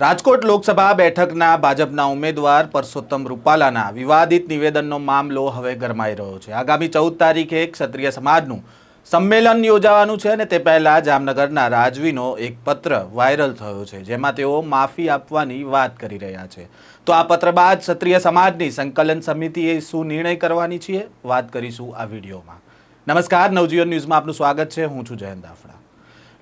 રાજકોટ લોકસભા બેઠકના ભાજપના ઉમેદવાર પરસોત્તમ રૂપાલાના વિવાદિત નિવેદનનો મામલો હવે ગરમાઈ રહ્યો છે. આગામી ચૌદ તારીખે ક્ષત્રિય સમાજનું સંમેલન યોજાવાનું છે અને તે પહેલાં જામનગરના રાજવીનો એક પત્ર વાયરલ થયો છે, જેમાં તેઓ માફી આપવાની વાત કરી રહ્યા છે. તો આ પત્ર બાદ ક્ષત્રિય સમાજની સંકલન સમિતિએ શું નિર્ણય કરવાની છે? વાત કરીશું આ વિડીયોમાં. નમસ્કાર, નવજીવન ન્યૂઝમાં આપનું સ્વાગત છે. હું છું જયંત દાફડા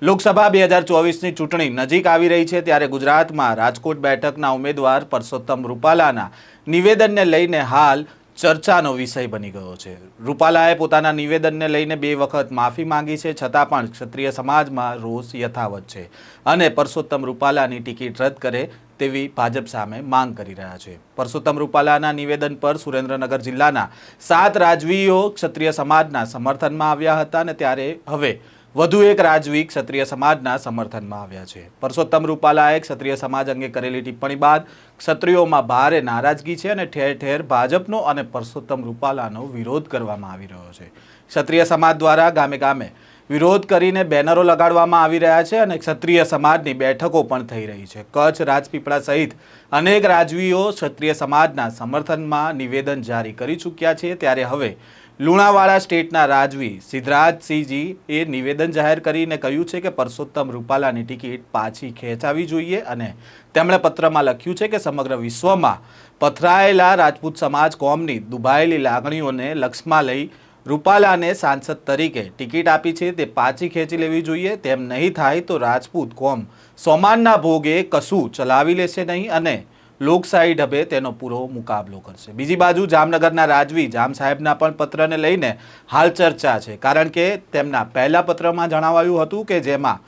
લોકસભા બે હજાર ચોવીસની ચૂંટણી નજીક આવી રહી છે ત્યારે ગુજરાતમાં રાજકોટ બેઠકના ઉમેદવાર પરસોત્તમ રૂપાલાના નિવેદનને લઈને હાલ ચર્ચાનો વિષય બની ગયો છે. રૂપાલાએ પોતાના નિવેદનને લઈને બે વખત માફી માંગી છે, છતાં પણ ક્ષત્રિય સમાજમાં રોષ યથાવત છે અને પરસોત્તમ રૂપાલાની ટિકિટ રદ કરે તેવી ભાજપ સામે માંગ કરી રહ્યા છે. પરસોત્તમ રૂપાલાના નિવેદન પર સુરેન્દ્રનગર જિલ્લાના સાત રાજવીઓ ક્ષત્રિય સમાજના સમર્થનમાં આવ્યા હતા અને ત્યારે હવે વધુ એક રાજવી ક્ષત્રિય સમાજના સમર્થનમાં આવ્યા છે. પરસોત્તમ રૂપાલાએ ક્ષત્રિય સમાજ અંગે કરેલી ટિપ્પણી બાદ ક્ષત્રિયોમાં ભારે નારાજગી છે અને ઠેર ઠેર ભાજપનો અને પરસોત્તમ રૂપાલાનો વિરોધ કરવામાં આવી રહ્યો છે. ક્ષત્રિય સમાજ દ્વારા ગામે ગામે વિરોધ કરીને બેનરો લગાડવામાં આવી રહ્યા છે અને ક્ષત્રિય સમાજની બેઠકો પણ થઈ રહી છે. કચ્છ રાજપીપળા સહિત અનેક રાજવીઓ ક્ષત્રિય સમાજના સમર્થનમાં નિવેદન જારી કરી ચૂક્યા છે. ત્યારે હવે લુણાવાડા સ્ટેટના રાજવી સિદ્ધરાજસિંહજી એ નિવેદન જાહેર કરીને કહ્યું છે કે પરસોત્તમ રૂપાલાની ટિકિટ પાછી ખેંચાવી જોઈએ અને તેમણે પત્રમાં લખ્યું છે કે સમગ્ર વિશ્વમાં પથરાયેલા રાજપૂત સમાજ કોમની દુભાયેલી લાગણીઓને લક્ષમાં લઈ રૂપાલાને સાંસદ તરીકે ટિકિટ આપી છે તે પાછી ખેંચી લેવી જોઈએ. તેમ નહીં થાય તો રાજપૂત કોમ સોમાનના ભોગે કશું ચલાવી લેશે નહીં અને લોકશાહી ઢબે તેનો પૂરો મુકાબલો કરશે. બીજી બાજુ જામનગરના રાજવી જામ સાહેબના પણ પત્રને લઈને હાલ ચર્ચા છે. કારણ કે તેમના પહેલા પત્રમાં જણાવાયું હતું કે જેમાં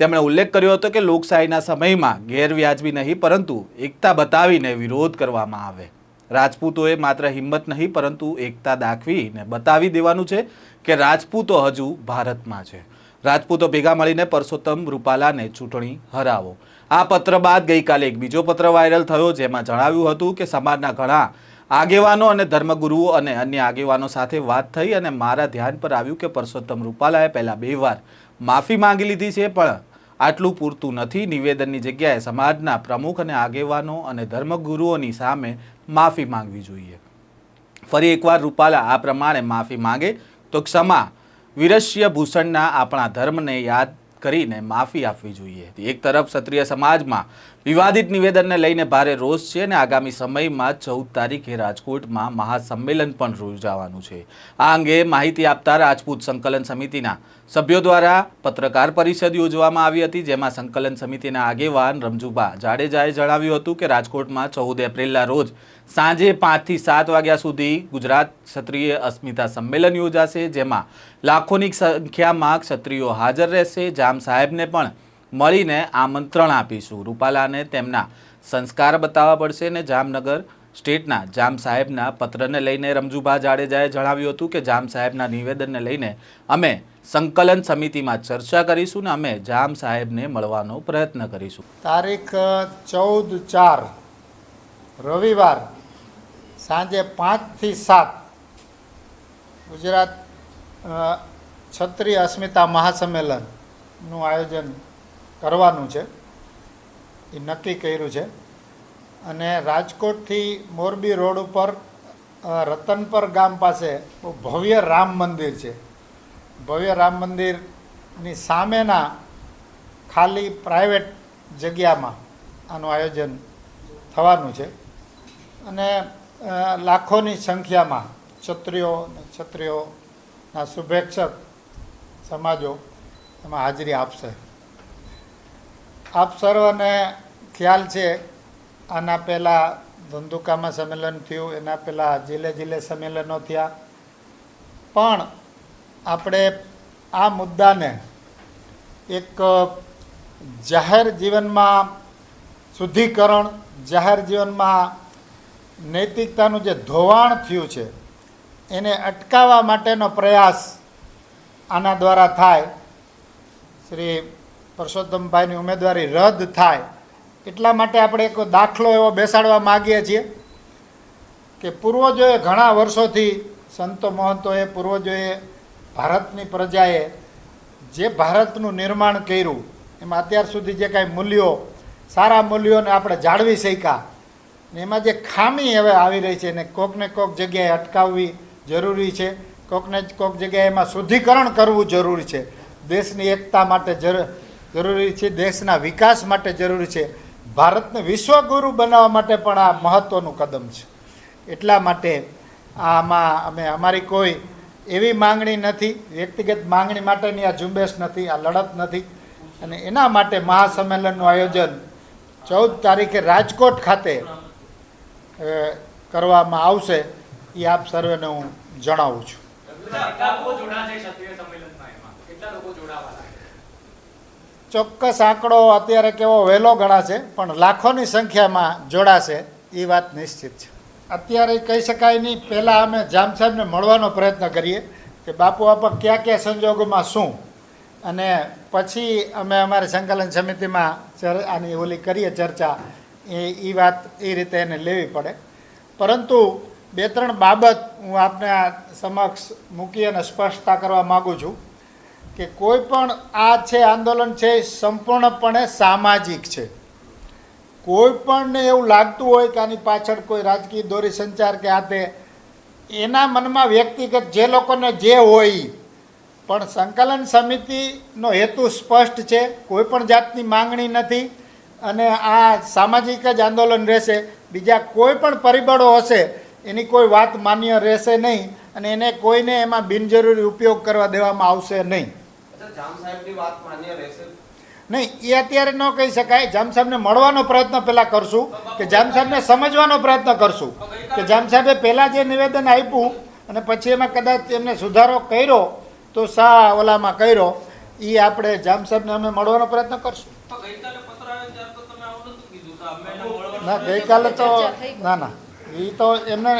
તેમણે ઉલ્લેખ કર્યો હતો કે લોકશાહીના સમયમાં ગેરવ્યાજબી નહીં, પરંતુ એકતા બતાવીને વિરોધ કરવામાં આવે. રાજપૂતોએ માત્ર હિંમત નહીં, પરંતુ એકતા દાખવીને બતાવી દેવાનું છે કે રાજપૂતો હજુ ભારતમાં છે. રાજપૂતો ભેગા મળીને પરસોત્તમ રૂપાલાને ચૂંટણી હરાવો. આ પત્ર બાદ ગઈકાલે એક બીજો પત્ર વાયરલ થયો જેમાં જણાવ્યું હતું કે સમાજના ઘણા આગેવાનો અને ધર્મગુરુઓ અને અન્ય આગેવાનો સાથે વાત થઈ અને મારા ધ્યાન પર આવ્યું કે પરસોત્તમ રૂપાલાએ પહેલાં બે વાર માફી માંગી લીધી છે, પણ આટલું પૂરતું નથી. નિવેદનની જગ્યાએ સમાજના પ્રમુખ અને આગેવાનો અને ધર્મગુરુઓની સામે માફી માંગવી જોઈએ. ફરી એકવાર રૂપાલા આ પ્રમાણે માફી માંગે તો ક્ષમા વિરસ્ય ભૂષણના આપણા ધર્મને યાદ કરીને માફી આપવી જોઈએ. એક તરફ ક્ષત્રિય સમાજમાં વિવાદિત નિવેદનને લઈને ભારે રોષ છે અને આગામી સમયમાં ચૌદ તારીખે રાજકોટમાં મહાસંમેલન પણ યોજાવાનું છે. આ અંગે માહિતી આપતા રાજપૂત સંકલન સમિતિના સભ્યો દ્વારા પત્રકાર પરિષદ યોજવામાં આવી હતી, જેમાં સંકલન સમિતિના આગેવાન રમજુબા જાડેજાએ જણાવ્યું હતું કે રાજકોટમાં ચૌદ એપ્રિલના રોજ સાંજે પાંચથી સાત વાગ્યા સુધી ગુજરાત ક્ષત્રિય અસ્મિતા સંમેલન યોજાશે, જેમાં લાખોની સંખ્યામાં ક્ષત્રિયો હાજર રહેશે. જામ સાહેબને પણ મળીને આમંત્રણ આપીશું. રૂપાલાને તેમના સંસ્કાર બતાવવા પડશે ને જામનગર સ્ટેટના જામ સાહેબના પત્રને લઈને રમજુભા જાડેજાએ જણાવ્યું હતું કે જામ સાહેબના નિવેદનને લઈને અમે સંકલન સમિતિમાં ચર્ચા કરીશું ને અમે જામ સાહેબને મળવાનો પ્રયત્ન કરીશું. તારીખ ચૌદ ચાર, રવિવાર સાંજે પાંચથી સાત ગુજરાત ક્ષત્રિય અસ્મિતા મહાસંમેલનનું આયોજન કરવાનું છે. એ નક્કી કર્યું છે. અને રાજકોટથી મોરબી રોડ ઉપર રતનપર ગામ પાસે ભવ્ય રામ મંદિર છે. ભવ્ય રામ મંદિરની સામેના ખાલી પ્રાઇવેટ જગ્યામાં આનું આયોજન થવાનું છે. અને લાખોની સંખ્યામાં ક્ષત્રિયો ક્ષત્રિયોના શુભેચ્છક સમાજો એમાં હાજરી આપશે. આપ સર્વને ખ્યાલ છે, આના પહેલાં ધંધુકામાં સંમેલન થયું, એના પહેલાં જિલ્લે જિલ્લે સંમેલનો થયા. પણ આપણે આ મુદ્દાને એક જાહેર જીવનમાં શુદ્ધિકરણ, જાહેર જીવનમાં નૈતિકતાનું જે ધોવાણ થયું છે, એને અટકાવવા માટેનો પ્રયાસ આના દ્વારા થાય. શ્રી પરસોત્તમભાઈની ઉમેદવારી રદ થાય. એટલા માટે આપણે એક દાખલો એવો બેસાડવા માગીએ છીએ કે પૂર્વજોએ ઘણા વર્ષોથી સંતો મહંતોએ, પૂર્વજોએ ભારતની પ્રજાએ જે ભારતનું નિર્માણ કર્યું, એમાં અત્યાર સુધી જે કાંઈ મૂલ્યો, સારા મૂલ્યોને આપણે જાળવી શક્યા ને એમાં જે ખામી હવે આવી રહી છે ને કોકને કોક જગ્યાએ અટકાવવી જરૂરી છે, કોકને કોક જગ્યાએ એમાં શુદ્ધિકરણ કરવું જરૂરી છે. દેશની એકતા માટે જરૂ- જરૂરી છે, દેશના વિકાસ માટે જરૂરી છે. ભારતને વિશ્વગુરુ બનાવવા માટે પણ આ મહત્ત્વનું કદમ છે. એટલા માટે આમાં અમે, અમારી કોઈ એવી માંગણી નથી, વ્યક્તિગત માંગણી માટેની આ ઝુંબેશ નથી, આ લડત નથી. અને એના માટે મહાસંમેલનનું આયોજન ચૌદ તારીખે રાજકોટ ખાતે કરવામાં આવશે. એ આપ સર્વેને હું જણાવું છું. ચોક્કસ આંકડો અત્યારે કેવો વહેલો ગણાશે, પણ લાખોની સંખ્યામાં જોડાશે, એ વાત નિશ્ચિત છે. અત્યારે કહી શકાય નહીં, પહેલાં અમે જામ સાહેબને મળવાનો પ્રયત્ન કરીએ કે બાપુ આપણ કયા કયા સંજોગોમાં શું? અને પછી અમે અમારી સંકલન સમિતિમાં આની ઓલી કરીએ ચર્ચા, એ એ વાત એ રીતે એને લેવી પડે. પરંતુ બે ત્રણ બાબત હું આપને સમક્ષ મૂકી અને સ્પષ્ટતા કરવા માગું છું. કે કોઈ પણ આ છે આંદોલન છે એ સંપૂર્ણપણે સામાજિક છે કોઈ પણને એવું લાગતું હોય કે આની પાછળ કોઈ રાજકીય દોરી સંચાર કે તે એના મનમાં વ્યક્તિગત જે લોકોને જે હોય. પણ સંકલન સમિતિનો હેતુ સ્પષ્ટ છે, કોઈ પણ જાતની માંગણી નથી, અને આ સામાજિક જ આંદોલન રહેશે બીજા કોઈ પણ પરિબળો હશે, એની કોઈ વાત માન્ય રહેશે નહીં, અને એને કોઈને એમાં બિનજરૂરી ઉપયોગ કરવા દેવામાં આવશે નહીં જામ સાહેબની વાત માન્ય રહેશે. નહીં એ અત્યારે ન કહી શકાય. જામ સાહેબને મળવાનો પ્રયત્ન પહેલાં કરશું કે જામ સાહેબને સમજવાનો પ્રયત્ન કરશું કે જામ સાહેબે પહેલાં જે નિવેદન આપ્યું અને પછી એમાં કદાચ એમને સુધારો કર્યો તો સા ઓલામાં કર્યો એ આપણે જામ સાહેબને અમે મળવાનો પ્રયત્ન કરશું. તો ગઈકાલે પત્ર તો તમે આવું નતું કીધું તો અમે એને મળવા ના ગઈકાલે તો ના ના. એ તો એમને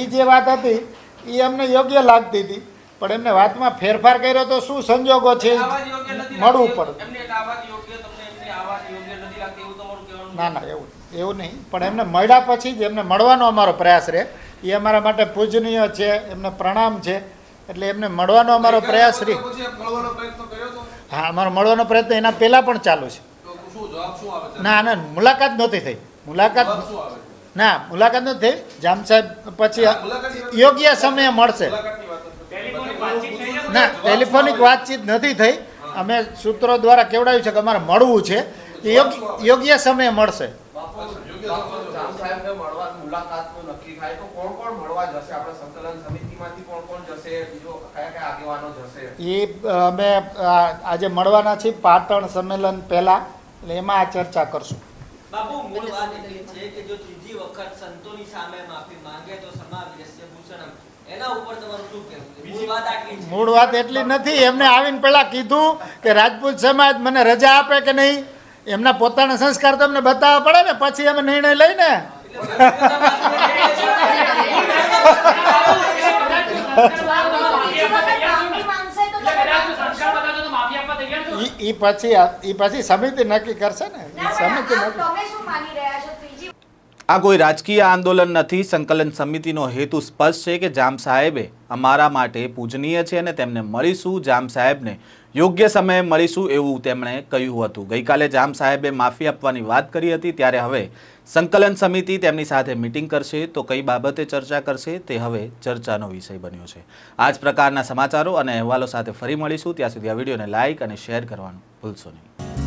એ જે વાત હતી એ અમને યોગ્ય લાગતી હતી. પણ એમને વાતમાં ફેરફાર કર્યો તો શું સંજોગો છે? મળવું. પડે. ના ના એવું એવું નહીં. પણ એમને મળ્યા પછી જ એમને મળવાનો અમારો પ્રયાસ રહે. એ અમારા માટે પૂજનીય છે એમને પ્રણામ છે. એટલે એમને મળવાનો અમારો પ્રયાસ રહે. હા અમારો મળવાનો પ્રયત્ન એના પહેલાં પણ ચાલુ છે. ના ના મુલાકાત નહોતી થઈ. મુલાકાત ના મુલાકાત નથી થઈ. જામ સાહેબ પછી યોગ્ય સમયે મળશે. ના ટેલિફોનિક વાતચીત નથી થઈ. અમે સૂત્રો દ્વારા કેવડાવ્યું છે કે અમારે મળવું છે. એ યોગ્ય યોગ્ય સમયે મળશે. બાપુ, બાપુ, જામ સાહેબને મળવા મુલાકાતનું નક્કી થાય. તો કોણ કોણ મળવા જશે? આપણે સંકલન સમિતિમાંથી કોણ કોણ જશે? બીજો કયા કયા આગેવાનો જશે? એ અમે આ, આજે મળવાના છીએ પાટણ સંમેલન પહેલાં. એટલે એમાં આ ચર્ચા કરશું. બાપુ મૂળ વાત એટલી છે કે જો ત્રીજી વખત સંતોની સામે માફી માંગે તો સમાવેશ ભૂષણમ. એના ઉપર તમારું શું કહેવું મૂળ વાત આટલી મૂળ વાત એટલી નથી એમને આવીને પહેલાં કીધું કે રાજપૂત સમાજ મને રજા આપે કે નહીં? એમના પોતાના સંસ્કાર તો બતાવવા પડે ને પછી અમે નિર્ણય લઈને. ઈ ઈ પછી એ પછી સમિતિ નક્કી કરશે ને? આ કોઈ રાજકીય આંદોલન નથી સંકલન સમિતિનો હેતુ સ્પષ્ટ છે કે જામ સાહેબે અમારા માટે પૂજનીય છે અને તેમને મળીશું જામ સાહેબને યોગ્ય સમયે મળીશું એવું તેમણે કહ્યું હતું. ગઈકાલે જામ સાહેબે માફી આપવાની વાત કરી હતી ત્યારે હવે સંકલન સમિતિ તેમની સાથે મિટિંગ કરશે. તો કઈ બાબતે ચર્ચા કરશે તે હવે ચર્ચાનો વિષય બન્યો છે. આ જ પ્રકારના સમાચારો અને અહેવાલો સાથે ફરી મળીશું. ત્યાં સુધી આ વિડીયોને લાઇક અને શેર કરવાનું ભૂલશો નહીં.